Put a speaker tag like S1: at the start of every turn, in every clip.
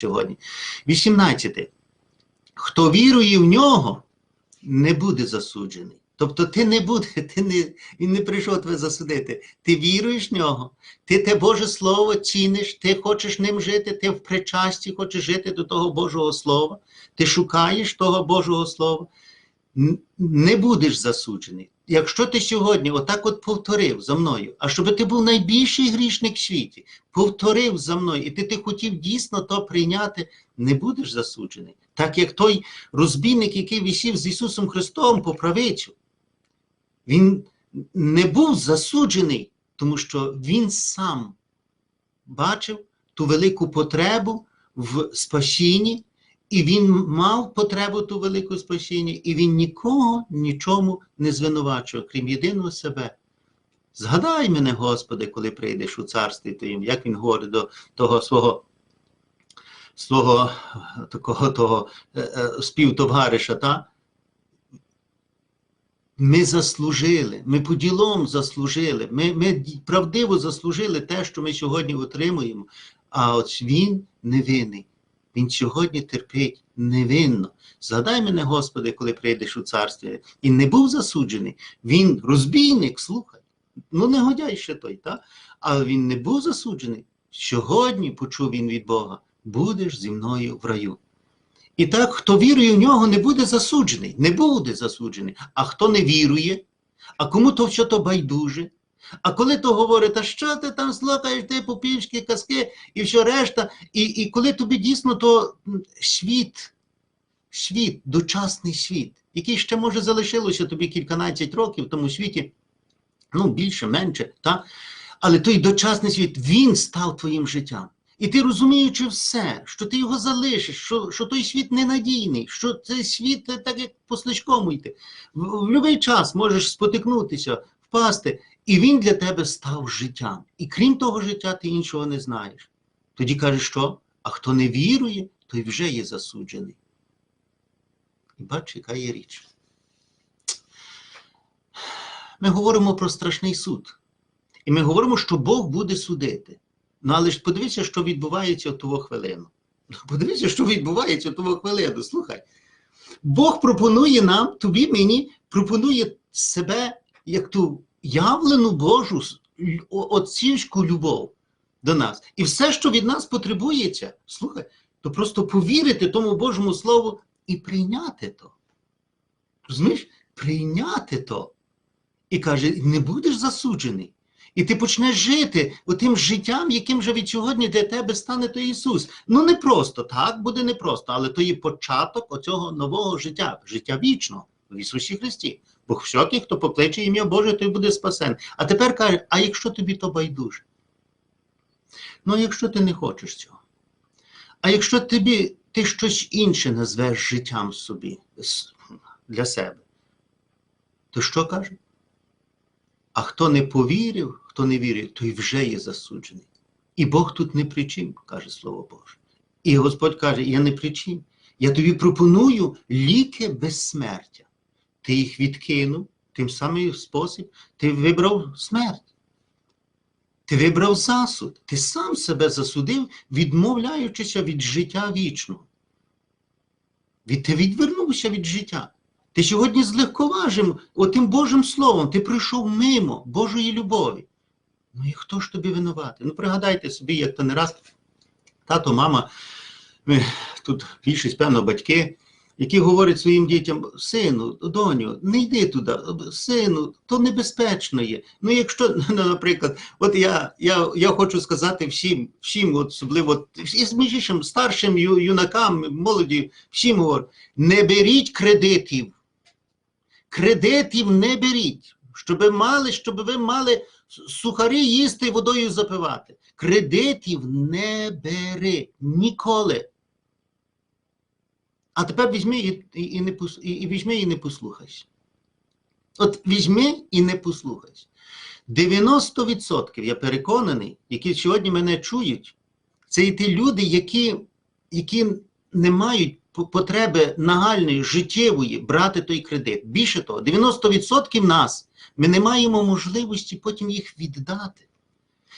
S1: сьогодні. 18. Хто вірує в нього, не буде засуджений. Тобто ти не буде, не, він не прийшов тебе засудити. Ти віруєш в нього, ти те Боже Слово ціниш, ти хочеш ним жити, ти в причасті хочеш жити до того Божого Слова, ти шукаєш того Божого Слова, не будеш засуджений. Якщо ти сьогодні отак от повторив за мною, а щоб ти був найбільший грішник в світі, повторив за мною, і ти, ти хотів дійсно то прийняти, не будеш засуджений. Так як той розбійник, який висів з Ісусом Христом по правицю, він не був засуджений, тому що він сам бачив ту велику потребу в спасінні, і він мав потребу ту велику спасіння, і він нікого нічому не звинувачував, крім єдиного себе. Згадай мене, Господи, коли прийдеш у царстві Твоїм, як він говорить до того свого свого такого того е, е, співтовариша, та? Ми заслужили, ми по ділом заслужили, ми, ми правдиво заслужили те, що ми сьогодні отримуємо. А от він невинний. Він сьогодні терпить невинно. Згадай мене, Господи, коли прийдеш у царстві. І не був засуджений. Він розбійник, слухай. Ну, не годяй ще той, та? але він не був засуджений. Сьогодні почув він від Бога: будеш зі мною в раю. І так, хто вірує в нього, не буде засуджений, не буде засуджений. А хто не вірує, а кому то що то байдуже. А коли то говорить, а що ти там слухаєш, ти попівські казки і все решта, і, і коли тобі дійсно то світ, світ, дочасний світ, який ще може залишилося тобі кільканадцять років в тому світі, ну більше, менше, та? але той дочасний світ, він став твоїм життям. І ти розуміючи все, що ти його залишиш, що, що той світ ненадійний, що цей світ е, так як по сличкому йти. В, в будь-який час можеш спотикнутися, впасти, і він для тебе став життям. І крім того життя, ти іншого не знаєш. Тоді кажеш, що? А хто не вірує, той вже є засуджений. І бач, яка є річ. Ми говоримо про страшний суд. І ми говоримо, що Бог буде судити. Ну, але ж подивіться, що відбувається ту хвилину. Подивіться, що відбувається ту хвилину. Слухай. Бог пропонує нам, тобі, мені, пропонує себе як ту явлену Божу отцівську любов до нас. І все, що від нас потребується, слухай, то просто повірити тому Божому Слову і прийняти то. Розумієш? Прийняти то. І каже: не будеш засуджений. І ти почнеш жити тим життям, яким же від сьогодні для тебе стане той Ісус. Ну не просто, так буде непросто, але то є початок оцього нового життя, життя вічного в Ісусі Христі. Бо всякий, хто покличе ім'я Боже, той буде спасен. А тепер каже: а якщо тобі то байдуже? Ну, якщо ти не хочеш цього? А якщо тобі ти щось інше назвеш життям собі для себе, то що каже? А хто не повірив, хто не вірив, той вже є засуджений. І Бог тут не при чим, каже Слово Боже. І Господь каже: Я не при чим. Я тобі пропоную ліки безсмертя. Ти їх відкинув тим самим спосіб, ти вибрав смерть. Ти вибрав засуд, ти сам себе засудив, відмовляючися від життя вічного. Від, ти відвернувся від життя. Ти сьогодні з легковажим, отим Божим Словом, ти прийшов мимо Божої любові. Ну і хто ж тобі винуватий? Ну пригадайте собі, як то не раз тато, мама, ми, тут більшість, певно, батьки, які говорять своїм дітям: сину, доню, не йди туди, сину, то небезпечно є. Ну, якщо, ну, наприклад, от я, я, я хочу сказати всім, всім, особливо іншим, старшим юнакам, молоді, всім говорю, не беріть кредитів. Кредитів не беріть, щоб мали, щоб ви мали сухарі їсти і водою запивати. Кредитів не бери ніколи. А тепер візьми і, і, і, не, і, і візьми і не послухайся. От візьми і не послухайся. 90% я переконаний, які сьогодні мене чують, це і ті люди, які, які не мають потреби нагальної, життєвої брати той кредит. Більше того, 90% нас ми не маємо можливості потім їх віддати.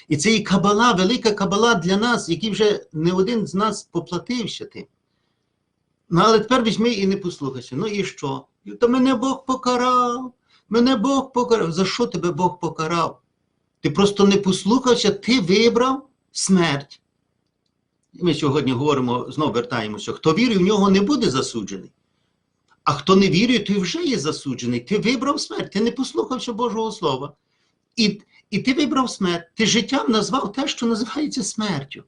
S1: І це і кабала, велика кабала для нас, який вже не один з нас поплатився тим. Ну, але тепер візьми і не послухайся. Ну і що? Та мене Бог покарав. Мене Бог покарав. За що тебе Бог покарав? Ти просто не послухався, ти вибрав смерть. Ми сьогодні говоримо, знову вертаємося, хто вірує, в нього не буде засуджений. А хто не вірує, той вже є засуджений. Ти вибрав смерть, ти не послухався Божого Слова. І, і ти вибрав смерть. Ти життям назвав те, що називається смертю.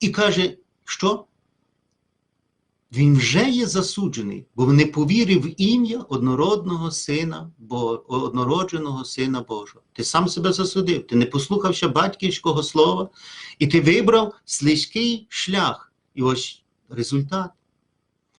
S1: І каже, що? Він вже є засуджений, бо не повірив в ім'я однородного сина, однородженого Сина Божого. Ти сам себе засудив, ти не послухався батьківського слова, і ти вибрав слизький шлях. І ось результат.